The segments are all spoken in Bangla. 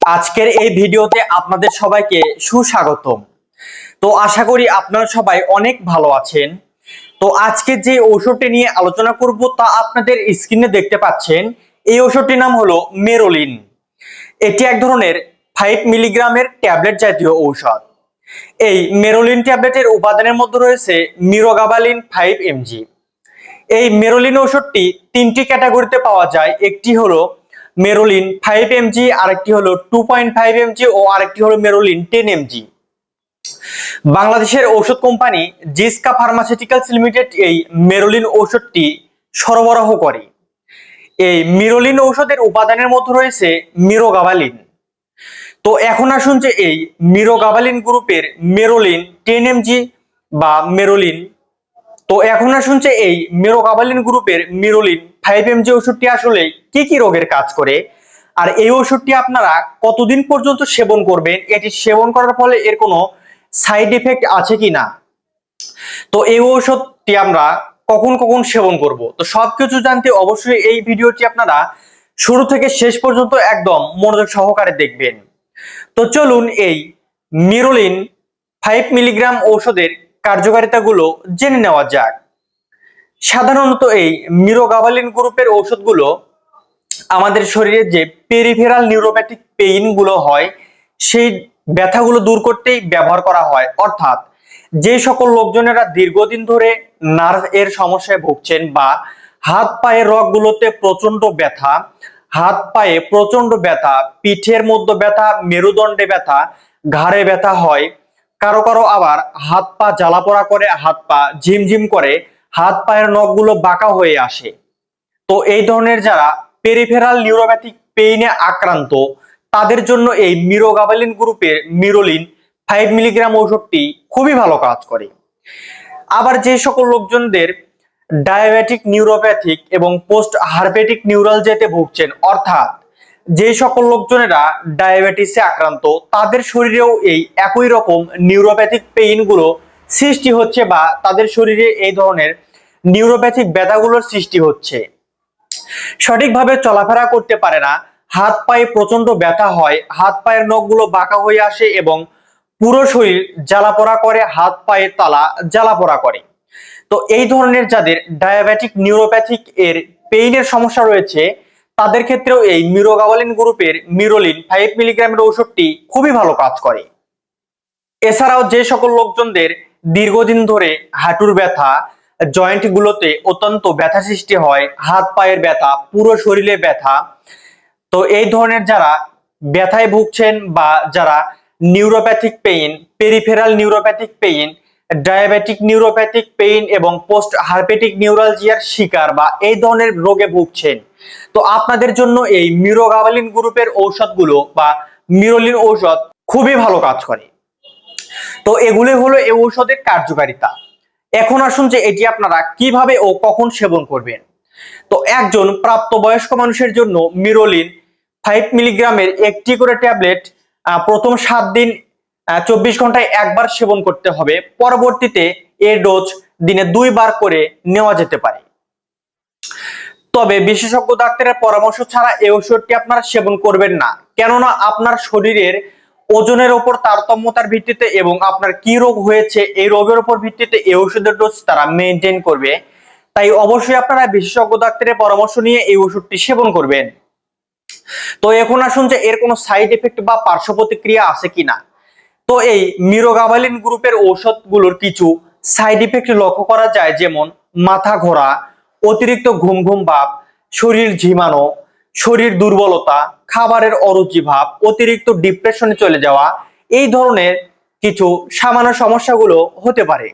আজকের এই ভিডিওতে আপনাদের সবাইকে সুস্বাগতম। তো আশা করি আপনারা সবাই অনেক ভালো আছেন। তো আজকে যে ঔষধটি নিয়ে আলোচনা করব তা আপনাদের স্ক্রিনে দেখতে পাচ্ছেন। এই ঔষধটির নাম হলো মেরোলিন। এটি এক ধরনের ফাইভ মিলিগ্রামের ট্যাবলেট জাতীয় ঔষধ। এই মেরোলিন ট্যাবলেটের উপাদানের মধ্যে রয়েছে মিরোগাবালিন ফাইভ এমজি। এই মেরোলিন ঔষধটি তিনটি ক্যাটাগরিতে পাওয়া যায়। একটি হলো মেরোলিন ফাইভ এমজি আরেকটি হলো টু পয়েন্ট ফাইভ এমজি ও আরেকটি হলো মেরোলিন টেন এমজি বাংলাদেশের ঔষধ কোম্পানি জিসকা ফার্মাসিউটিক্যালস লিমিটেড এই মেরোলিন ঔষধটি সরবরাহ করে। এই মিরোলিন ঔষধের উপাদানের মধ্যে রয়েছে মিরোগাবালিন। তো এখন আসুন যে এই মিরোগাবালিন গ্রুপের মেরোলিন টেন এমজি বা মেরোলিন। তো এখন আসুন যে এই মেরোগাবালিন গ্রুপের মিরোলিন ফাইভ এমজি ওষুধটি আসলে কি কি রোগের কাজ করে? আর এই ওষুধটি আপনারা কতদিন পর্যন্ত সেবন করবেন? এটি সেবন করার ফলে এর কোনো সাইড এফেক্ট আছে কি না? তো এই ঔষধটি আমরা কখন কখন সেবন করব? তো সবকিছু জানতে অবশ্যই এই ভিডিওটি আপনারা শুরু থেকে শেষ পর্যন্ত একদম মনোযোগ সহকারে দেখবেন। তো চলুন এই মিরোলিন ফাইভ মিলিগ্রাম ঔষধের কার্যকারিতাগুলো জেনে নেওয়া যাক। সাধারণত এই মিরোগাবালিন গ্রুপের ঔষধগুলো আমাদের শরীরে যে পেরিফেরাল নিউরোপ্যাথিক পেইনগুলো হয়, সেই ব্যথাগুলো দূর করতেই ব্যবহার করা হয়। অর্থাৎ যে সকল লোকজনেরা দীর্ঘদিন ধরে নার্ভ এর সমস্যায় ভুগছেন বা হাত পায়ের রগগুলোতে প্রচণ্ড ব্যথা, হাত পায়ে প্রচণ্ড ব্যথা, পিঠের মধ্যে ব্যথা, মেরুদণ্ডে ব্যথা, ঘাড়ে ব্যথা হয়, কারও কারও আবার হাত পা জ্বালা পোড়া করে, হাত পা ঝিমঝিম করে হাত পায়ের নখগুলো বাঁকা হয়ে আসে। তো এই ধরনের যারা পেরিফেরাল নিউরোপ্যাথিক পেইনে আক্রান্ত, তাদের জন্য এই মিরোগাবালিন গ্রুপের মিরোলিন ফাইভ মিলিগ্রাম ঔষধটি খুবই ভালো কাজ করে। আবার যে সকল লোকজনদের ডায়াবেটিক নিউরোপ্যাথিক এবং পোস্ট হার্পেটিক নিউরালজিয়াতে ভুগছেন, অর্থাৎ যে সকল লোকজনেরা ডায়াবেটিসে আক্রান্ত, তাদের শরীরেও এই একই রকম নিউরোপ্যাথিক পেইনগুলো সৃষ্টি হচ্ছে বা তাদের শরীরে এই ধরনের নিউরোপ্যাথিক ব্যথাগুলোর সৃষ্টি হচ্ছে। সঠিকভাবে চলাফেরা করতে পারে না, হাত পায়ে প্রচণ্ড ব্যথা হয়, হাত পায়ের নখগুলো বাঁকা হয়ে আসে এবং পুরো শরীর জ্বালাপোড়া করে, হাত পায়ের তালা জ্বালাপোড়া করে। তো এই ধরনের যাদের ডায়াবেটিক নিউরোপ্যাথিক এর পেইনের সমস্যা রয়েছে, তাদের ক্ষেত্রেও এই মিরোগাবালিন গ্রুপের মিরোলিন ফাইভ মিলিগ্রামের ঔষধটি খুবই ভালো কাজ করে। এছাড়াও যে সকল লোকজনদের দীর্ঘদিন ধরে হাঁটুর ব্যথা জয়েন্ট গুলোতে অত্যন্ত ব্যথা সৃষ্টি হয়, হাত পায়ের ব্যথা, পুরো শরীরে ব্যথা। তো এই ধরনের যারা ব্যথায় ভুগছেন বা যারা neuropathic pain peripheral neuropathic pain diabetic neuropathic pain এবং পোস্ট হার্পেটিক নিউরালজিয়ার শিকার বা এই ধরনের রোগে ভুগছেন। তো আপনাদের জন্য এই মিরোগাবালিন গ্রুপের ঔষধগুলো বা মিরোলিন ঔষধ খুবই ভালো কাজ করে। তো এগুলি হলো এই ঔষধের কার্যকারিতা। এখন আসুন যে এটি আপনারা কীভাবে ও কখন সেবন করবেন। তো একজন প্রাপ্তবয়স্ক মানুষের জন্য মিরোলিন ফাইভ মিলিগ্রামের একটি করে ট্যাবলেট প্রথম সাত দিন চব্বিশ ঘন্টায় একবার সেবন করতে হবে। পরবর্তীতে এর ডোজ দিনে দুইবার করে নেওয়া যেতে পারে। তবে বিশেষজ্ঞ ডাক্তারের পরামর্শ ছাড়া এই ওষুধটি আপনারা সেবন করবেন না। কেননা আপনার শরীরের ওজনের ওপর তারতম্যতার ভিত্তিতে এবং আপনার কি রোগ হয়েছে, এই রোগের উপর ভিত্তিতে এই ওষুধের ডোজ তারা মেনটেন করবে। তাই অবশ্যই আপনারা বিশেষজ্ঞ ডাক্তারের পরামর্শ নিয়ে এই ওষুধটি সেবন করবেন। তো এখন আসুন যে এর কোনো সাইড এফেক্ট বা পার্শ্ব প্রতিক্রিয়া আছে কিনা। তো এই মিরোগাবালিন গ্রুপের ঔষধগুলোর কিছু সাইড এফেক্ট লক্ষ্য করা যায়, যেমন মাথা ঘোরা, অতিরিক্ত ঘুম ঘুম ভাব, শরীর ঝিমানো, শরীর দুর্বলতা খাবারের অরুচি ভাব, অতিরিক্ত ডিপ্রেশনে চলে যাওয়া, এই ধরনের কিছু সামান্য সমস্যাগুলো হতে পারে।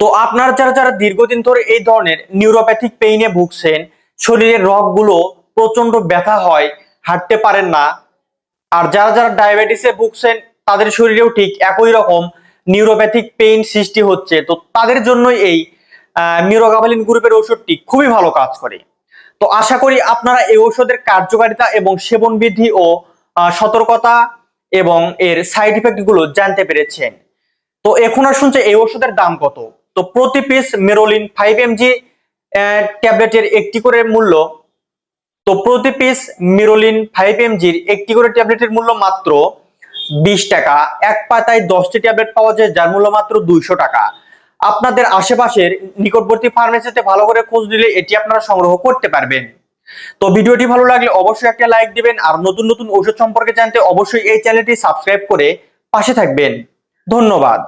তো আপনার যারা যারা দীর্ঘদিন ধরে এই ধরনের নিউরোপ্যাথিক পেইনে ভুগছেন, শরীরের রগগুলো প্রচণ্ড ব্যথা হয়, হাঁটতে পারেন না, আর যারা যারা ডায়াবেটিসে ভুগছেন, তাদের শরীরেও ঠিক একই রকম নিউরোপ্যাথিক পেইন সৃষ্টি হচ্ছে। তো তাদের জন্যই এই মিরোগাবালিন গ্রুপের ওষুধটি খুবই ভালো কাজ করে। তো আশা করি আপনারা এই ঔষধের কার্যকারিতা এবং সেবন বিধি ও সতর্কতা এবং এর সাইড ইফেক্টগুলো জানতে পেরেছেন। তো এখন আর শুনছে এই ওষুধের দাম কত। তো প্রতি পিস মেরোলিন ফাইভ এমজি ট্যাবলেটের একটি করে মূল্য। তো প্রতি পিস মিরোলিন ফাইভ এমজির একটি করে ট্যাবলেটের মূল্য মাত্র বিশ টাকা। এক পাতায় দশটি ট্যাবলেট পাওয়া যায়, যার মূল্য মাত্র দুইশো টাকা। আপনাদের আশেপাশের নিকটবর্তী ফার্মেসিতে ভালো করে খোঁজ দিলে এটি আপনারা সংগ্রহ করতে পারবেন। তো ভিডিওটি ভালো লাগলে অবশ্যই একটা লাইক দিবেন, আর নতুন নতুন ঔষধ সম্পর্কে জানতে অবশ্যই এই চ্যানেলটি সাবস্ক্রাইব করে পাশে থাকবেন। ধন্যবাদ।